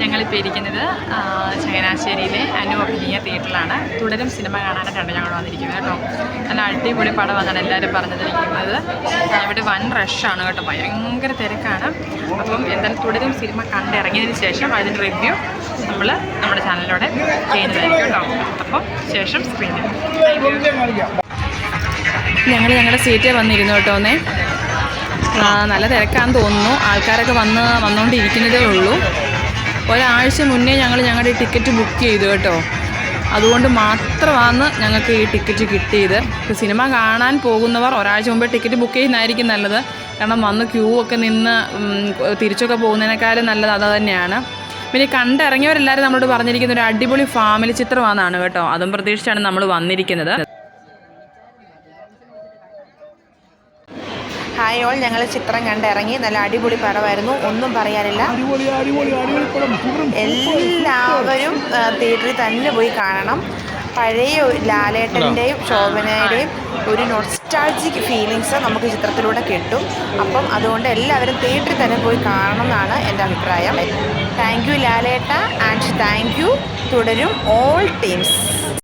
ഞങ്ങളിപ്പോൾ ഇരിക്കുന്നത് ചങ്ങനാശ്ശേരിയിലെ അനു അഭിനയ തിയേറ്ററിലാണ്. തുടരും സിനിമ കാണാനായിട്ടാണ് ഞങ്ങൾ വന്നിരിക്കുന്നത് കേട്ടോ. നല്ല അടിപൊളി പടമാണ് എല്ലാവരും പറഞ്ഞിരിക്കുന്നത് ഇവിടെ വൻ റഷാണ് കേട്ടോ. ഭയങ്കര തിരക്കാണ്. അപ്പം എന്തായാലും തുടരും സിനിമ കണ്ടിറങ്ങിയതിന് ശേഷം അതിന്റെ റിവ്യൂ നമ്മൾ നമ്മുടെ ചാനലിലൂടെ ചെയ്യുന്നതായിരിക്കും കേട്ടോ. അപ്പം ശേഷം സ്ക്രീനിൽ ഞങ്ങൾ ഞങ്ങളുടെ സീറ്റേ വന്നിരുന്നു കേട്ടോ ഒന്നേ. നല്ല തിരക്കാന്ന് തോന്നുന്നു. ആൾക്കാരൊക്കെ വന്ന് വന്നുകൊണ്ടിരിക്കുന്നതേ ഉള്ളൂ. ഒരാഴ്ച മുന്നേ ഞങ്ങൾ ഞങ്ങളുടെ ടിക്കറ്റ് ബുക്ക് ചെയ്തു കേട്ടോ. അതുകൊണ്ട് മാത്രമാണ് ഞങ്ങൾക്ക് ഈ ടിക്കറ്റ് കിട്ടിയത്. സിനിമ കാണാൻ പോകുന്നവർ ഒരാഴ്ച മുമ്പേ ടിക്കറ്റ് ബുക്ക് ചെയ്യുന്നതായിരിക്കും നല്ലത്. കാരണം വന്ന് ക്യൂ ഒക്കെ നിന്ന് തിരിച്ചൊക്കെ പോകുന്നതിനേക്കാളും നല്ലത് അത് തന്നെയാണ്. പിന്നെ കണ്ടിറങ്ങിയവരെല്ലാവരും നമ്മളോട് പറഞ്ഞിരിക്കുന്ന ഒരു അടിപൊളി ഫാമിലി ചിത്രമാണെന്നാണ് കേട്ടോ. അതും പ്രതീക്ഷിച്ചാണ് നമ്മൾ വന്നിരിക്കുന്നത്. ഹായ് ഓൾ ഞങ്ങൾ ചിത്രം കണ്ടിറങ്ങി. നല്ല അടിപൊളി പടമായിരുന്നു. ഒന്നും പറയാനില്ല. എല്ലാവരും തിയേറ്ററിൽ തന്നെ പോയി കാണണം. പഴയ ലാലേട്ടന്റെയും ശോഭനയുടെയും ഒരു നൊസ്റ്റാൾജിക് ഫീലിങ്സ് നമുക്ക് ചിത്രത്തിലൂടെ കിട്ടും. അപ്പം അതുകൊണ്ട് എല്ലാവരും തിയേറ്ററിൽ തന്നെ പോയി കാണണം എന്നാണ് എന്റെ അഭിപ്രായം. താങ്ക് യു ലാലേട്ട. And thank you Thudarum all teams